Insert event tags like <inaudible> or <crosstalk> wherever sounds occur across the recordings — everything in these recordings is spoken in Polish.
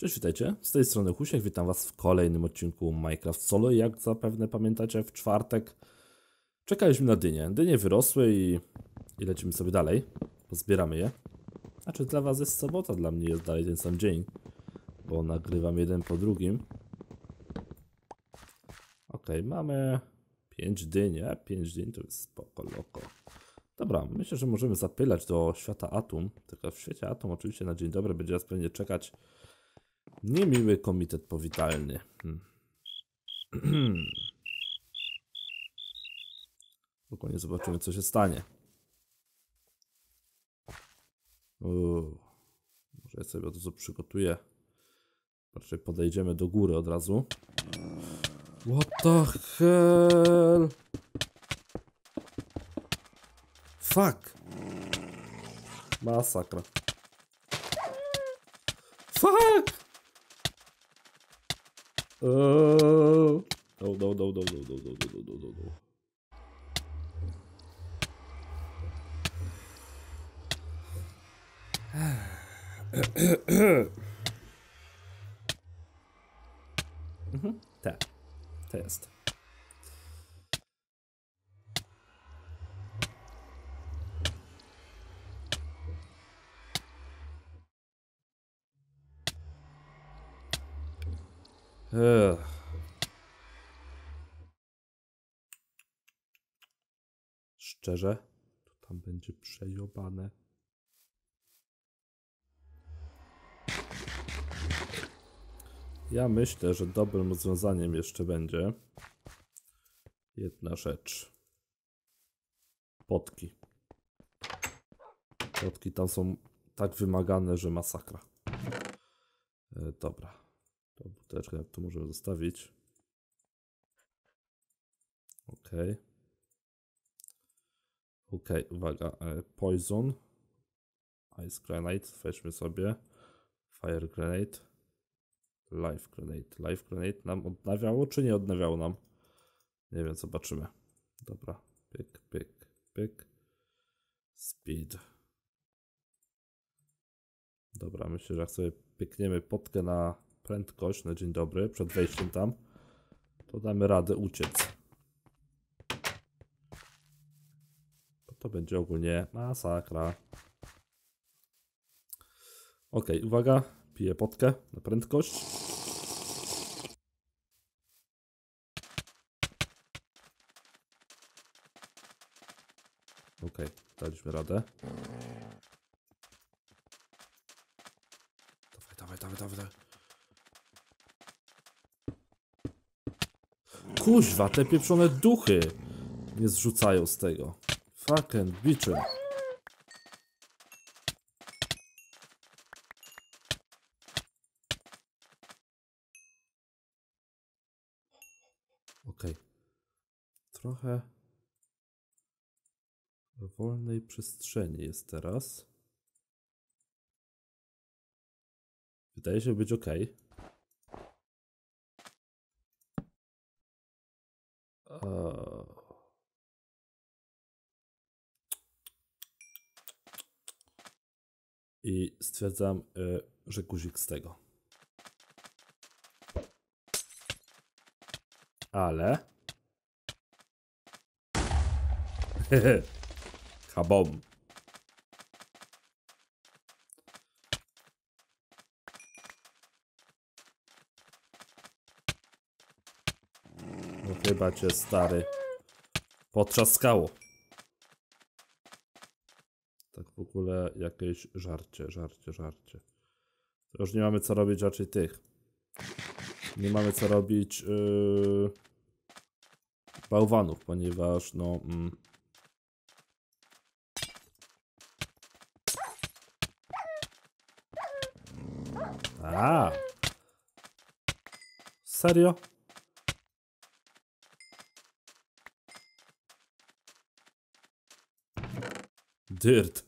Cześć, witajcie. Z tej strony Husiek, witam was w kolejnym odcinku Minecraft Solo. Jak zapewne pamiętacie, w czwartek czekaliśmy na dynie. Dynie wyrosły i, i lecimy sobie dalej. Pozbieramy je. Znaczy dla was jest sobota, dla mnie jest dalej ten sam dzień, bo nagrywam jeden po drugim. Ok, mamy 5 dyń, a 5 dyń to jest spoko, loko. Dobra, myślę, że możemy zapylać do świata Atum. Tylko w świecie Atum oczywiście na dzień dobry będzie nas pewnie czekać Niemiły komitet powitalny. Hmm. <clears throat> Dokładnie zobaczymy, co się stanie. Uuu. Może ja sobie to przygotuję. Raczej podejdziemy do góry od razu. What the hell? Fuck! Masakra. Fuck! Oh. No, no, no, no, no, no, no, no, no, no, no. mhm. Te. Te jest. Szczerze, to tam będzie przejobane. Ja myślę, że dobrym rozwiązaniem jeszcze będzie jedna rzecz. Potki. Potki tam są tak wymagane, że masakra. E, dobra. Tą buteleczkę tu możemy zostawić. Ok. Ok, uwaga. E, poison. Ice Grenade. Weźmy sobie. Fire Grenade. Life Grenade. Life Grenade nam odnawiało, czy nie odnawiało nam? Nie wiem, zobaczymy. Dobra. Pyk, pyk, pyk. Speed. Dobra, myślę, że jak sobie pykniemy potkę na prędkość na dzień dobry, przed wejściem tam, to damy radę uciec. Bo to będzie ogólnie masakra. Ok, uwaga, piję potkę na prędkość. Ok, daliśmy radę. Dawaj, dawaj, dawaj, dawaj. Kuźwa, te pieprzone duchy nie zrzucają z tego. Fucking bitchy. Okej. Okay. Trochę wolnej przestrzeni jest teraz. Wydaje się być ok. I stwierdzam, e, że guzik z tego. Ale. <laughs> Kabom. No chyba cię stary potrzaskało. Tak w ogóle jakieś żarcie, żarcie, żarcie. To już nie mamy co robić raczej tych. Nie mamy co robić yy, bałwanów, ponieważ no... Mm, A. Serio? Dirt.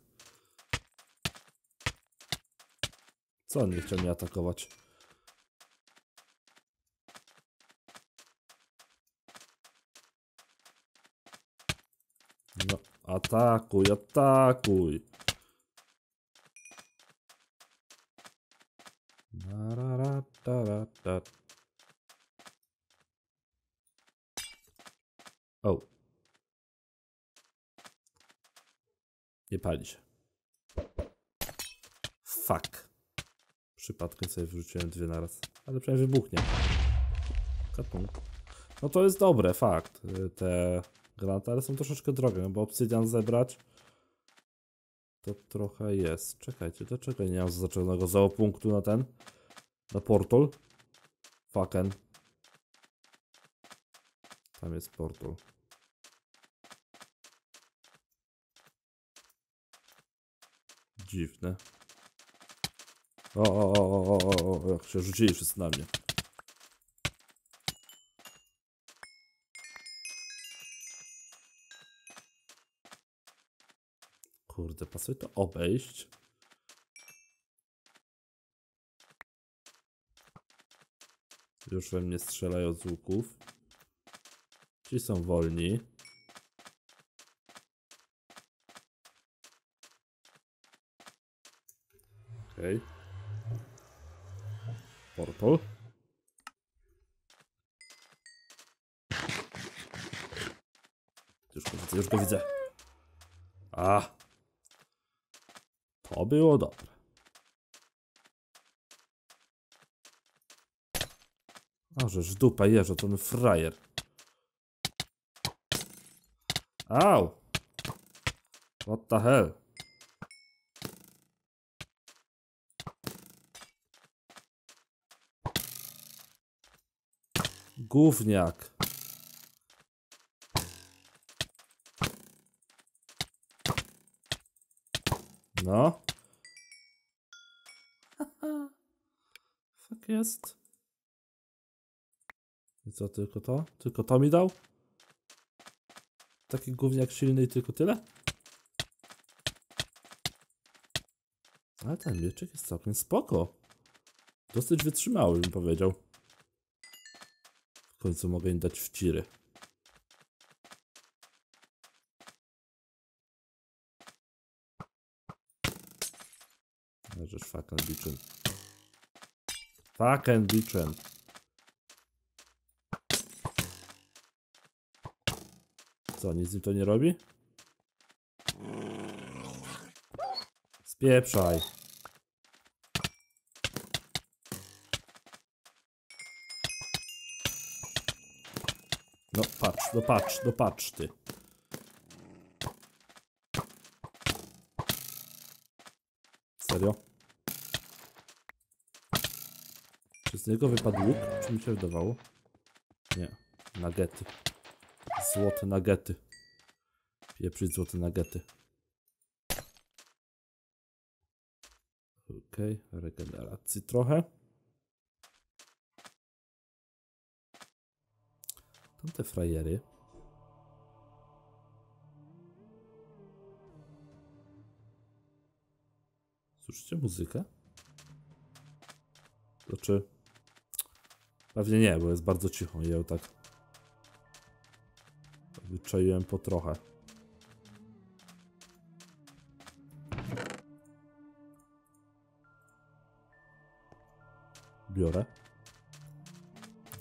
Co on nie chciał mnie atakować? No, atakuj, atakuj. Da, da. O. Nie pali się. Fuck. Przypadkiem sobie wrzuciłem dwie naraz. Ale przynajmniej wybuchnie. Katung. No to jest dobre, fakt. y, Te granaty, ale są troszeczkę drogie, no bo obsydian zebrać to trochę jest. Czekajcie, dlaczego nie mam zaznaczonego zaopunktu na ten? Na portal? Fucken. Tam jest portal. Dziwne. O, o, o, o, o, jak się rzucili wszyscy na mnie. Kurde, pasuje to obejść. Już we mnie strzelają z łuków. Ci są wolni. Okej. Portal. Już go widzę, już go widzę. A. To było dobre. A, dupa jeżo, ten frajer. Au! What the hell? Gówniak. No. Fuck <laughs> jest. I co, tylko to? Tylko to mi dał? Taki gówniak silny i tylko tyle? Ale ten mieczek jest całkiem spoko. Dosyć wytrzymały, bym powiedział. W końcu mogę im dać wciry. Leżysz fucking bitchin. Fucking bitchin. Co, nic z nim to nie robi? Spieprzaj. No patrz, no patrz, no patrz ty. Serio? Czy z niego wypadł łuk? Czy mi się wydawało? Nie. Nagety. Złote nagety. Pieprzyć złote nagety. Okej, okay. regeneracji trochę. Tamte frajery. Słyszycie muzykę? Znaczy... Pewnie nie, bo jest bardzo cicho ja ją tak... Wyczaiłem po trochę. Biorę.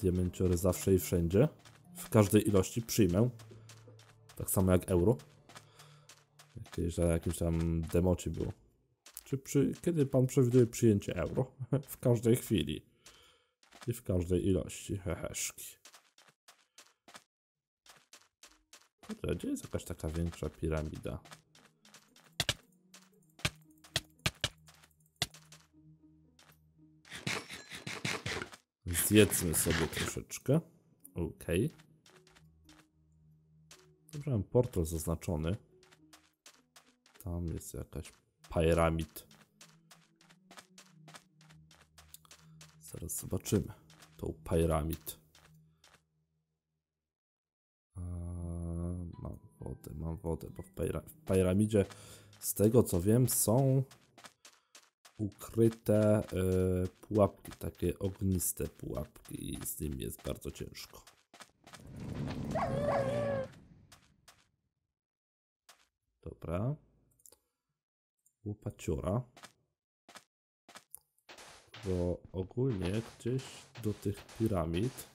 Diamenciory zawsze i wszędzie. Każdej ilości przyjmę. Tak samo jak euro. Jakieś, na jakimś tam democie było. Czy przy, kiedy pan przewiduje przyjęcie euro? <laughs> w każdej chwili. I w każdej ilości. Heheszki. Gdzie jest jakaś taka większa piramida? Zjedzmy sobie troszeczkę. Okej. Okay. Dobrze, mam portal zaznaczony. Tam jest jakaś piramid. Zaraz zobaczymy tą piramid. Mam wodę, mam wodę, bo w, piramidzie z tego co wiem są ukryte y, pułapki, takie ogniste pułapki i z nimi jest bardzo ciężko. Dobra. Łopaciora. Bo ogólnie gdzieś do tych piramid,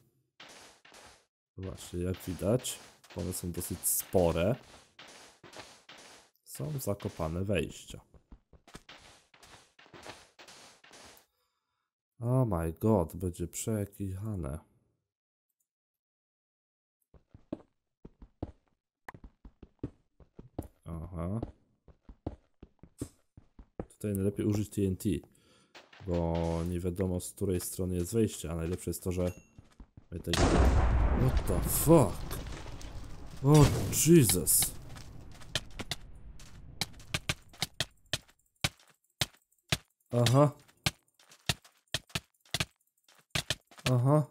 właśnie jak widać, one są dosyć spore, są zakopane wejścia. Oh my god, będzie przekichane. Tutaj najlepiej użyć TNT, bo nie wiadomo z której strony jest wejście, a najlepsze jest to, że. What the fuck? Oh Jesus. Aha. Aha.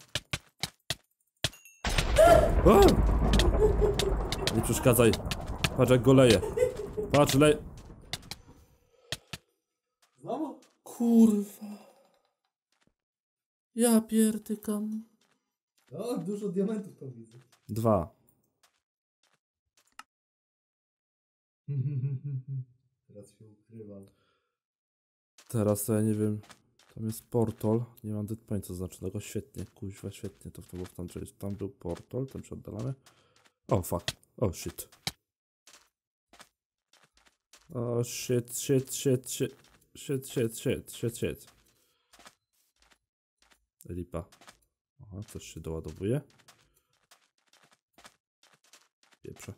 O! Nie przeszkadzaj. Patrz jak go leje. Patrz, leje. Znowu? Kurwa. Ja pierdykam. O, dużo diamentów tam widzę. Dwa. <laughs> Teraz się ukrywam. Teraz to ja nie wiem. Tam jest portal. Nie mam dead point zaznaczonego. Świetnie, kuźwa, świetnie. To w tym, w tam, tam był portal, tam się oddalamy. O, fuck. O, shit. O, shit, shit, shit, shit. Shit, shit, shit, shit, shit. Lipa. Aha, coś się doładowuje. Pieprze.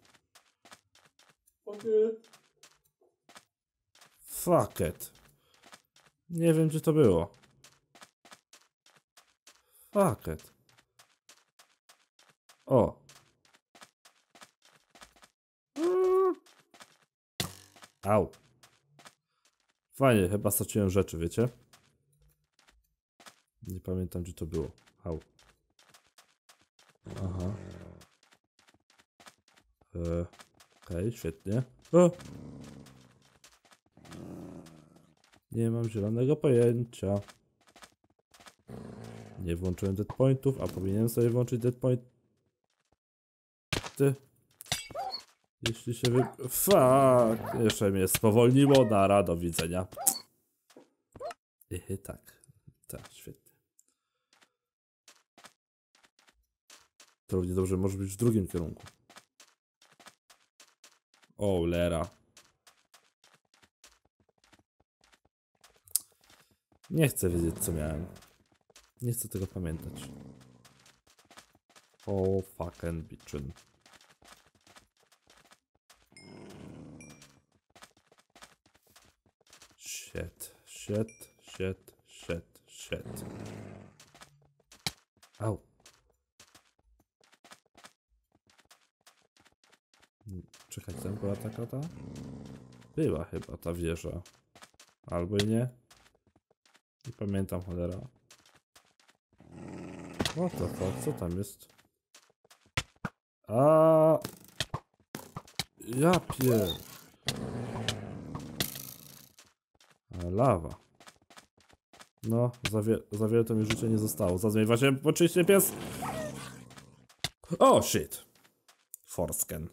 Okej. Fuck it. Nie wiem, gdzie to było. Fuck it. O. Au. Fajnie, chyba straciłem rzeczy, wiecie? Nie pamiętam, gdzie to było. Au. Aha. E, Okej, świetnie. O! Nie mam zielonego pojęcia. Nie włączyłem dead pointów, a powinienem sobie włączyć dead point. Ty. Jeśli się wy... Fuck! Jeszcze mnie spowolniło. Nara, do widzenia. Ichy, tak. Tak, świetnie. To równie dobrze może być w drugim kierunku. O, lera. Nie chcę wiedzieć, co miałem. Nie chcę tego pamiętać. O, fucking bitchin. Shit, shit, shit, shit, shit. Au. Czekaj, tam była taka ta? Była chyba ta wieża. Albo i nie. Nie pamiętam, cholera. What the fuck, co tam jest? A Ja pier... Lawa. No, za, wie, za wiele to mi życia nie zostało. Zadzwoń właśnie oczywiście pies. O, shit. Forsken.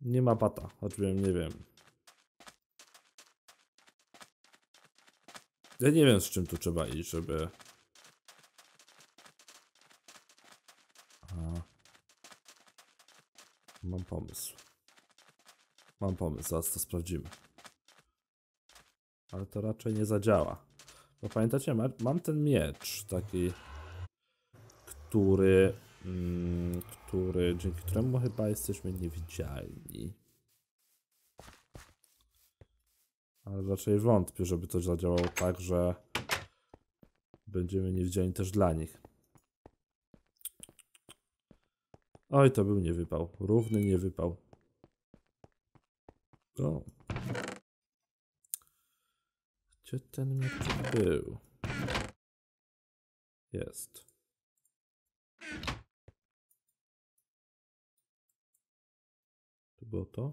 Nie ma bata, choćbym nie wiem. Ja nie wiem z czym tu trzeba iść, żeby... A. Mam pomysł. Mam pomysł, zaraz to sprawdzimy. Ale to raczej nie zadziała. Bo pamiętacie, ma- mam ten miecz taki, który, mm, który, dzięki któremu chyba jesteśmy niewidzialni. Ale raczej wątpię, żeby to zadziałało tak, że będziemy niewidzialni też dla nich. Oj, to był niewypał. Równy niewypał. O. Gdzie ten miecz był? Jest. Było to?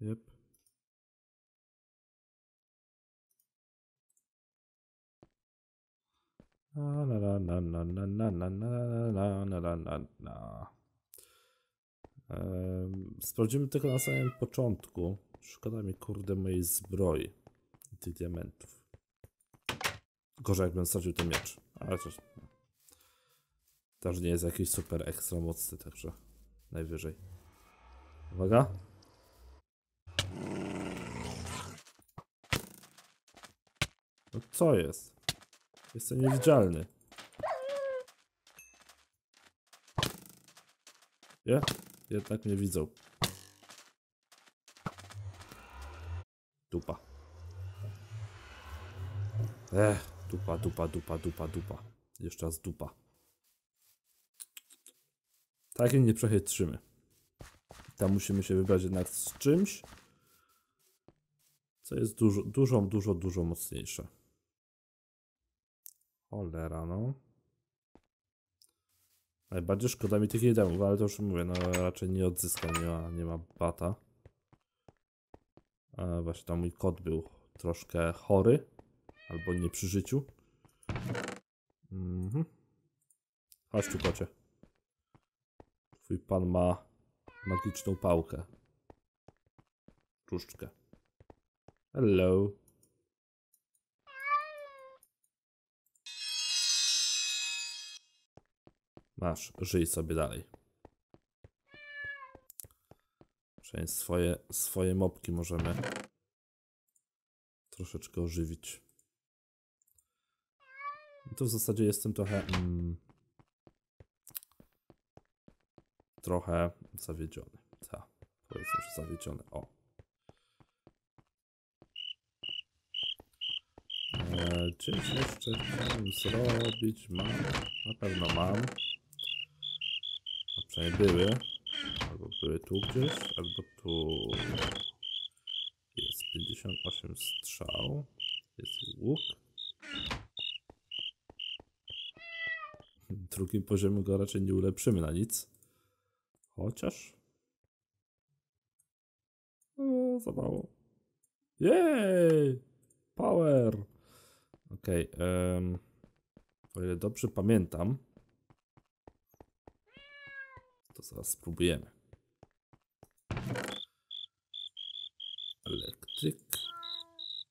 Jep. Na na na na na na na na na na na na na na. Sprawdzimy tylko na samym początku. Szkoda mi kurde mojej zbroi i tych diamentów. Gorzej jakbym stracił ten miecz. Ale coś. Też nie jest jakiś super ekstra mocny, także najwyżej. Uwaga. No co jest? Jestem niewidzialny. Nie? Jednak mnie widzą. Dupa. Ech, dupa, dupa, dupa, dupa, dupa. Jeszcze raz dupa. Takie nie przechytrzymy. Tam musimy się wybrać jednak z czymś, co jest dużo, dużo, dużo, dużo mocniejsze. Cholera, no. Najbardziej szkoda mi tych jedemów, ale to już mówię, no raczej nie odzyskam, nie ma, nie ma bata. A właśnie tam mój kot był troszkę chory, albo nie przy życiu. Mhm. Chodź tu kocie. Twój pan ma magiczną pałkę. Czuszczkę. Hello. Masz, żyj sobie dalej. Przynajmniej swoje, swoje mopki możemy troszeczkę ożywić. I tu w zasadzie jestem trochę. Mm, trochę zawiedziony. Tak, powiedzmy, że zawiedziony. O. Gdzieś jeszcze chciałem zrobić. Mam. Na pewno mam. Przynajmniej były. Albo były tu gdzieś, albo tu. Jest 58 strzał. Jest łuk. W <laughs> drugim poziomie go raczej nie ulepszymy na nic. Chociaż. O, za mało. Jej! Power! Okej. em, o ile dobrze pamiętam, to zaraz spróbujemy. Electric.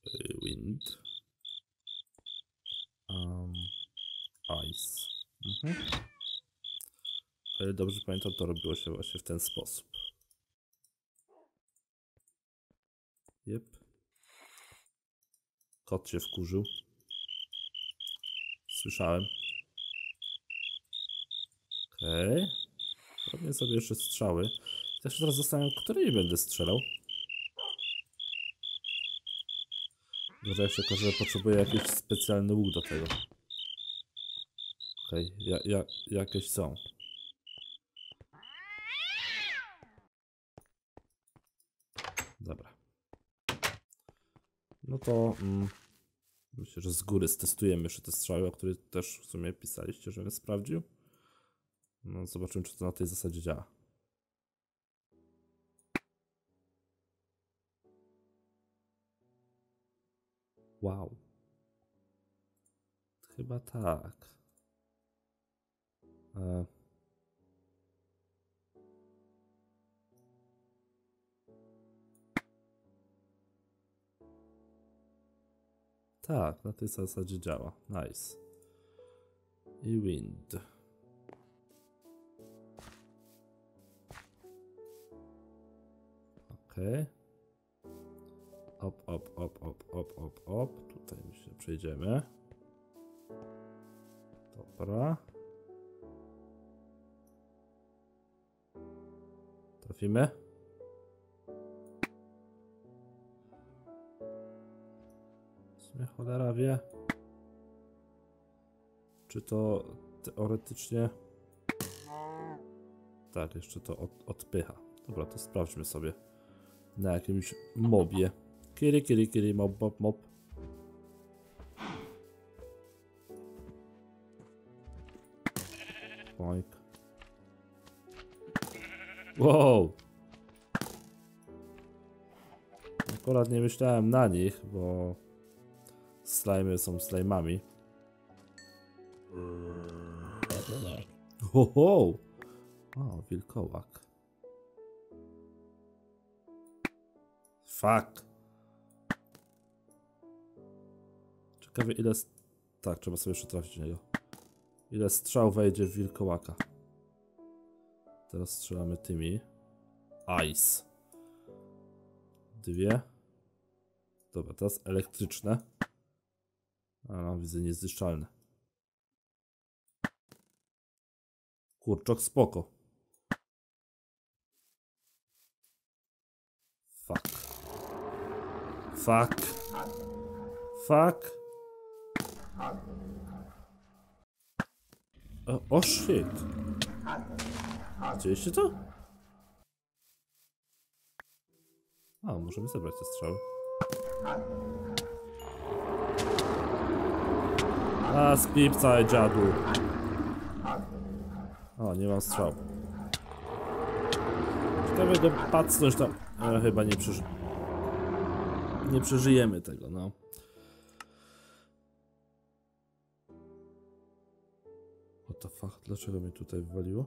y, Wind. Um, ice. Mhm. O ile dobrze pamiętam, to robiło się właśnie w ten sposób. Jep. Kot się wkurzył. Słyszałem. Okej. Okay. Robię sobie jeszcze strzały. Też teraz zastanawiam, której będę strzelał. Może jeszcze tylko, że potrzebuję jakiś specjalny łuk do tego. Okej, okay. ja, ja, jakieś są. Dobra. No to mm, myślę, że z góry stestujemy jeszcze te strzały, o których też w sumie pisaliście, żebym sprawdził. No zobaczymy, czy to na tej zasadzie działa. Wow. Chyba tak. E... Tak, na tej zasadzie działa. Nice. I wind. Okej. Op, op, op, op, op, op, op. Tutaj myślę, przejdziemy. Dobra. Trafimy? Sumie cholera wie. Czy to teoretycznie... Tak, jeszcze to od, odpycha. Dobra, to sprawdźmy sobie na jakimś mobie. Kiri, kiri, kiri, mob, mob, mob. Boink. Wow! Akurat nie myślałem na nich, bo slimy są slime'ami. Ho, ho! O, wilkołak. Fuck. Ciekawe ile... Tak, trzeba sobie jeszcze trafić niego. Ile strzał wejdzie w wilkołaka. Teraz strzelamy tymi. Ice. Dwie. Dobra, teraz elektryczne. A, no, widzę niezniszczalne. Kurczok spoko. Fuck. Fuck. Fuck. O, o shit. Widzieliście to? A, możemy zebrać te strzały. A, spipcaj dziadu. O, nie mam strzał. Ciekawe go pacnąć tam. Ale chyba nie przeży... Nie przeżyjemy tego, no. What the fuck? Dlaczego mnie tutaj wywaliło?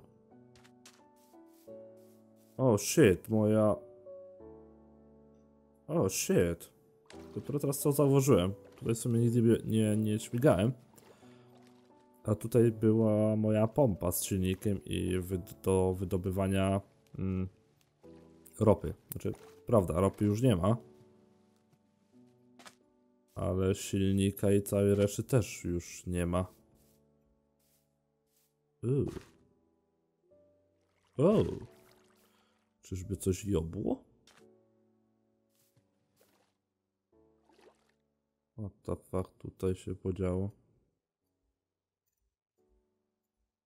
O, shit, moja... O, shit. Dopiero teraz co zauważyłem. Tutaj w sumie nigdy nie, nie, śmigałem. A tutaj była moja pompa z silnikiem i do wydobywania mm, ropy. Znaczy, prawda, ropy już nie ma. Ale silnika i całej reszty też już nie ma. O. Czyżby coś jobło? The fuck tutaj się podziało?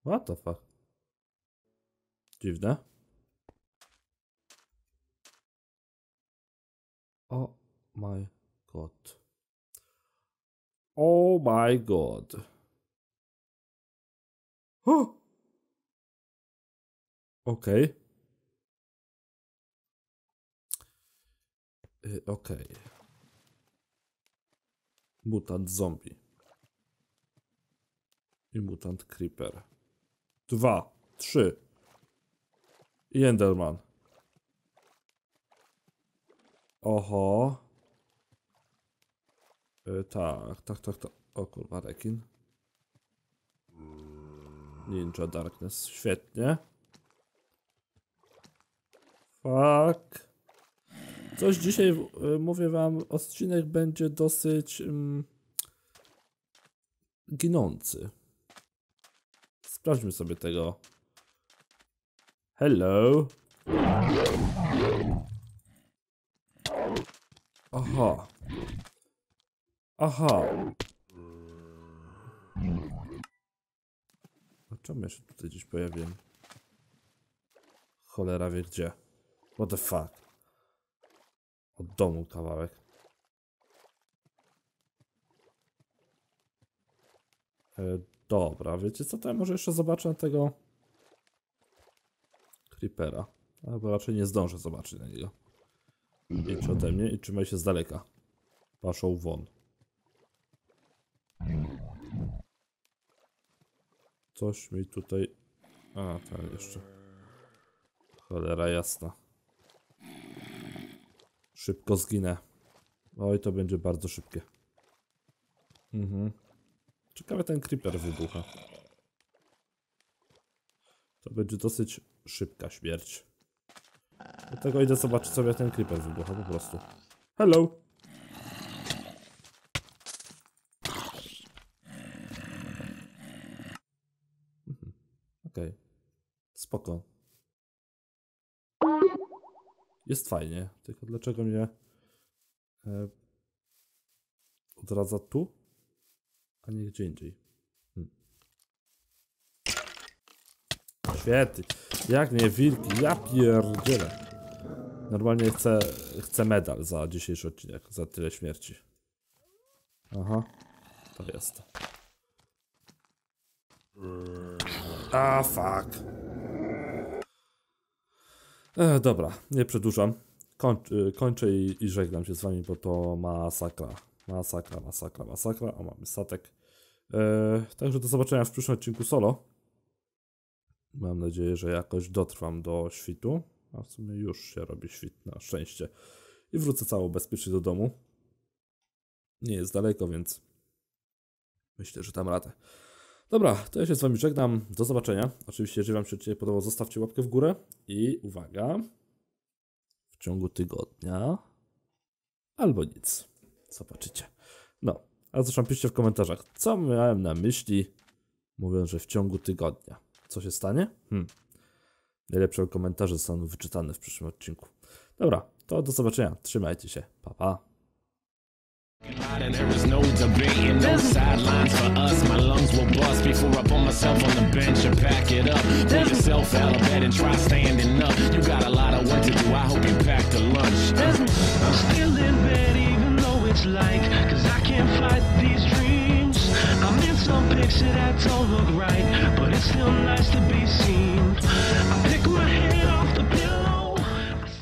What the fuck? Dziwne. Oh my god. Oh my god. O! Okej. Y, Okej. Mutant zombie. I mutant creeper. Dwa, trzy. I Enderman. Oho. Y, tak, tak, tak, tak. O kurwa, rekin. Ninja Darkness, świetnie. Fuck. Coś dzisiaj, y, mówię wam, odcinek będzie dosyć mm, ginący. Sprawdźmy sobie tego. Hello. Aha. Aha. A czemu ja się tutaj gdzieś pojawiłem? Cholera wie gdzie. What the fuck? Od domu kawałek. E, dobra, wiecie co, to ja może jeszcze zobaczę na tego Creepera. Albo raczej nie zdążę zobaczyć na niego. Idź ode mnie i trzymaj się z daleka. Paszą won. Coś mi tutaj... A, tam jeszcze. Cholera jasna. Szybko zginę. Oj, to będzie bardzo szybkie. Mhm. Ciekawe ten creeper wybucha. To będzie dosyć szybka śmierć. Dlatego idę zobaczyć sobie ten creeper wybucha po prostu. Hello! Mhm. Okej. Spoko. Jest fajnie, tylko dlaczego mnie e, odradza tu, a nie gdzie indziej? Hmm. Świetnie. Jak nie wilki? Ja pierdzielę. Normalnie chcę, chcę medal za dzisiejszy odcinek, za tyle śmierci. Aha, to jest. A fuck. E, dobra, nie przedłużam. Y, kończę i, i żegnam się z wami, bo to masakra. Masakra, masakra, masakra. O, mamy statek. E, także do zobaczenia w przyszłym odcinku solo. Mam nadzieję, że jakoś dotrwam do świtu. A w sumie już się robi świt, na szczęście. i wrócę cało bezpiecznie do domu. Nie jest daleko, więc myślę, że dam radę. Dobra, to ja się z Wami żegnam. Do zobaczenia. Oczywiście, jeżeli Wam się dzisiaj podobało, zostawcie łapkę w górę i uwaga, w ciągu tygodnia albo nic. Zobaczycie. No, a zresztą piszcie w komentarzach, co miałem na myśli, mówiąc, że w ciągu tygodnia. Co się stanie? Hmm. Najlepsze komentarze zostaną wyczytane w przyszłym odcinku. Dobra, to do zobaczenia. Trzymajcie się. Pa, pa. And there is no debating, no sidelines for us. My lungs will bust before I put myself on the bench and pack it up. Pull yourself out of bed and try standing up. You got a lot of work to do. I hope you packed a lunch. I'm still in bed even though it's light Cause I can't fight these dreams I'm in some picture that don't look right But it's still nice to be seen